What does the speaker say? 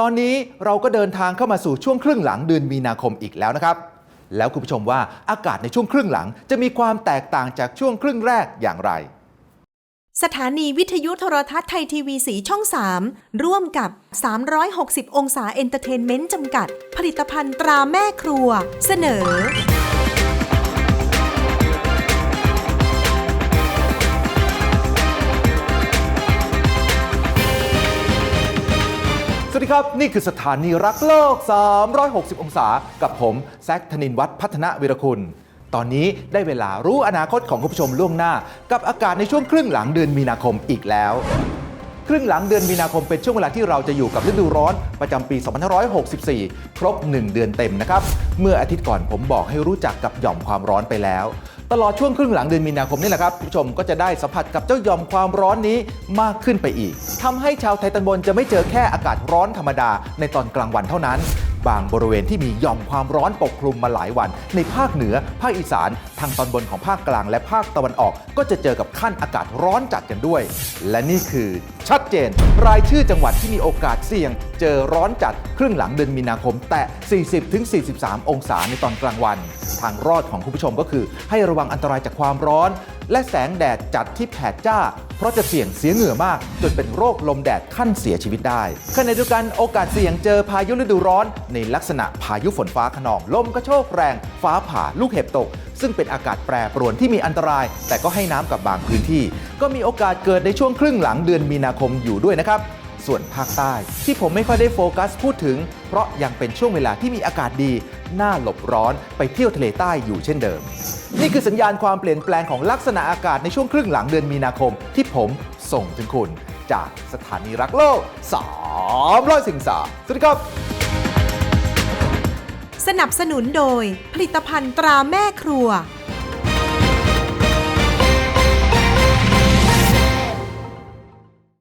ตอนนี้เราก็เดินทางเข้ามาสู่ช่วงครึ่งหลังเดือนมีนาคมอีกแล้วนะครับ แล้วคุณผู้ชมว่าอากาศในช่วงครึ่งหลังจะมีความแตกต่างจากช่วงครึ่งแรกอย่างไร สถานีวิทยุโทรทัศน์ไทยทีวีสีช่อง 3 ร่วมกับ 360 องศาเอนเตอร์เทนเมนต์จำกัด ผลิตภัณฑ์ตราแม่ครัว เสนอ สวัสดีครับ นี่คือสถานีรักโลก 360 องศา กับผม แซคธนินวัฒน์พัฒนวิรคุณ ตอนนี้ได้เวลารู้อนาคตของคุณผู้ชมล่วงหน้า กับอากาศในช่วงครึ่งหลังเดือนมีนาคมอีกแล้ว ครึ่งหลังเดือนมีนาคมเป็นช่วงเวลาที่เราจะอยู่กับฤดูร้อนประจำปี 2564 ครบ 1 เดือนเต็มนะครับ เมื่ออาทิตย์ก่อนผมบอกให้รู้จักกับหย่อมความร้อนไปแล้ว ตลอดช่วงครึ่งหลังเดือนมีนาคมนี่แหละครับผู้ชมก็จะได้สัมผัสกับเจ้าหย่อมความร้อนนี้มากขึ้นไปอีกทำให้ชาวไทยตอนบนจะไม่เจอแค่อากาศร้อนธรรมดาในตอนกลางวันเท่านั้น บางบริเวณที่มีหย่อมความร้อนปกคลุมมาหลายวัน ในภาคเหนือ ภาคอีสาน ทางตอนบนของภาคกลางและภาคตะวันออก ก็จะเจอกับขั้นอากาศร้อนจัดกันด้วย และนี่คือชัดเจน รายชื่อจังหวัดที่มีโอกาสเสี่ยง เจอร้อนจัดครึ่งหลังเดือนมีนาคม แตะ40-43 องศาในตอนกลางวัน ทางรอดของคุณผู้ชมก็คือ ให้ระวังอันตรายจากความร้อน และแสงแดดจัดที่แผดจ้า เพราะจะเสี่ยงเสียเหงื่อมาก จนเป็นโรคลมแดดขั้นเสียชีวิตได้ขณะเดียวกันโอกาสเสี่ยงเจอพายุฤดูร้อน ในลักษณะพายุฝนฟ้าขนองลมกระโชกแรง ฟ้าผ่าลูกเห็บตก ซึ่งเป็นอากาศแปรปรวนที่มีอันตราย แต่ก็ให้น้ำกับบางพื้นที่ ก็มีโอกาสเกิดในช่วงครึ่งหลังเดือนมีนาคมอยู่ด้วยนะครับส่วนภาคใต้ ที่ผมไม่ค่อยได้โฟกัสพูดถึง เพราะยังเป็นช่วงเวลาที่มีอากาศดี หน้าหลบร้อนไปเที่ยวทะเลใต้อยู่เช่นเดิม นี่คือสัญญาณความเปลี่ยนแปลงของลักษณะอากาศในช่วงครึ่งหลังเดือนมีนาคมที่ผมส่งถึงคุณ จากสถานีรักโลก300สิงสาสวัสดีครับ สนับสนุนโดยผลิตภัณฑ์ตราแม่ครัว